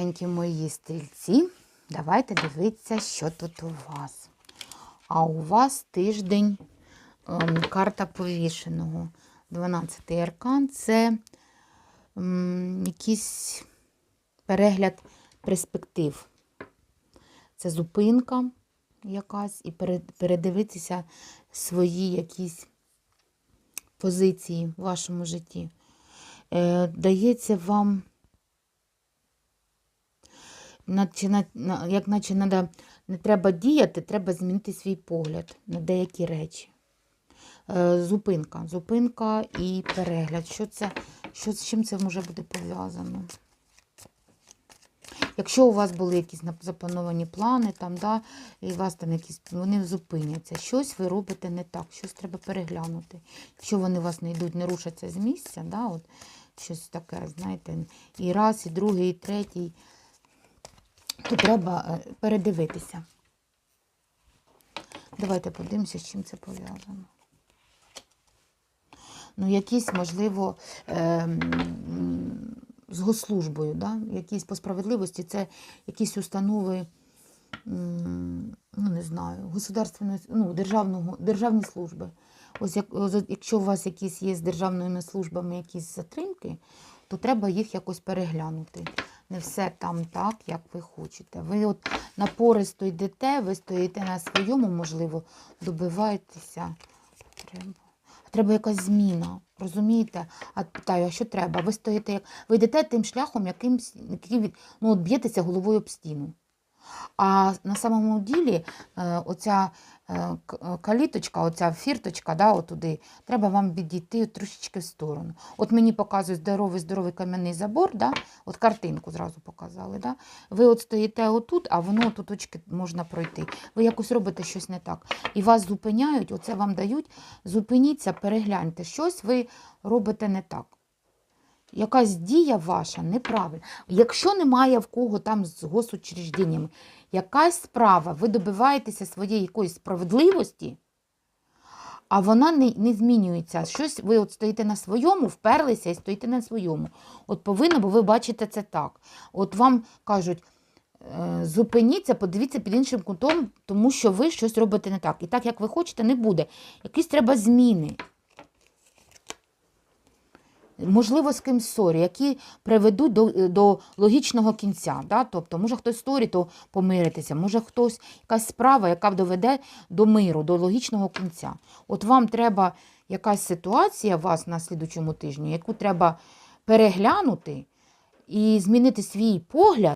Дорогенькі мої стрільці, давайте дивитися, що тут у вас. А у вас тиждень ем, карта повішеного. 12-й аркан це ем, якийсь перегляд перспектив. Це зупинка якась і передивитися свої якісь позиції в вашому житті. Е, дається вам наче, на, на, як наче надо, не треба діяти, треба змінити свій погляд на деякі речі. Е, зупинка. Зупинка і перегляд. Що це, що, з чим це може бути пов'язано? Якщо у вас були якісь заплановані плани, там, да, і вас там якісь, вони зупиняться. Щось ви робите не так, щось треба переглянути. Якщо вони у вас не йдуть, не рушаться з місця, да, от, щось таке, знаєте, і раз, і другий, і третій, то треба е, передивитися. Давайте подивимося, з чим це пов'язано. Ну, якісь, можливо, ем, з госслужбою, да? якісь по справедливості, це якісь установи, ну не знаю, государственної, ну, державного, державні служби. Ось як, якщо у вас якісь є з державними службами якісь затримки, то треба їх якось переглянути. Не все там так, як ви хочете. Ви от напористо йдете, ви стоїте на своєму, можливо, добиваєтеся. Треба. Треба якась зміна, розумієте? А питаю, а що треба? Ви стоїте як ви йдете тим шляхом, яким який від ну б'єтеся головою об стіну. А на самому ділі е, оця е, е, каліточка, оця фірточка, да, отуди, треба вам відійти трошечки в сторону. От мені показують здоровий, здоровий кам'яний забор, да, от картинку зразу показали. Да. Ви от стоїте отут, а воно тут очки можна пройти. Ви якось робите щось не так. І вас зупиняють, оце вам дають, зупиніться, перегляньте, щось ви робите не так. Якась дія ваша неправильна. Якщо немає в кого там з госучрежденнями, якась справа, ви добиваєтеся своєї якоїсь справедливості, а вона не, не змінюється. Щось ви от стоїте на своєму, вперлися і стоїте на своєму. От повинно, бо ви бачите це так. От вам кажуть, е, зупиніться, подивіться під іншим кутом, тому що ви щось робите не так. І так, як ви хочете, не буде. Якісь треба зміни. Можливо, з ким ссорі, які приведуть до, до логічного кінця. Да? Тобто, може хтось сторі, то помиритися, може хтось якась справа, яка доведе до миру, до логічного кінця. От вам треба якась ситуація вас на слідучому тижні, яку треба переглянути і змінити свій погляд.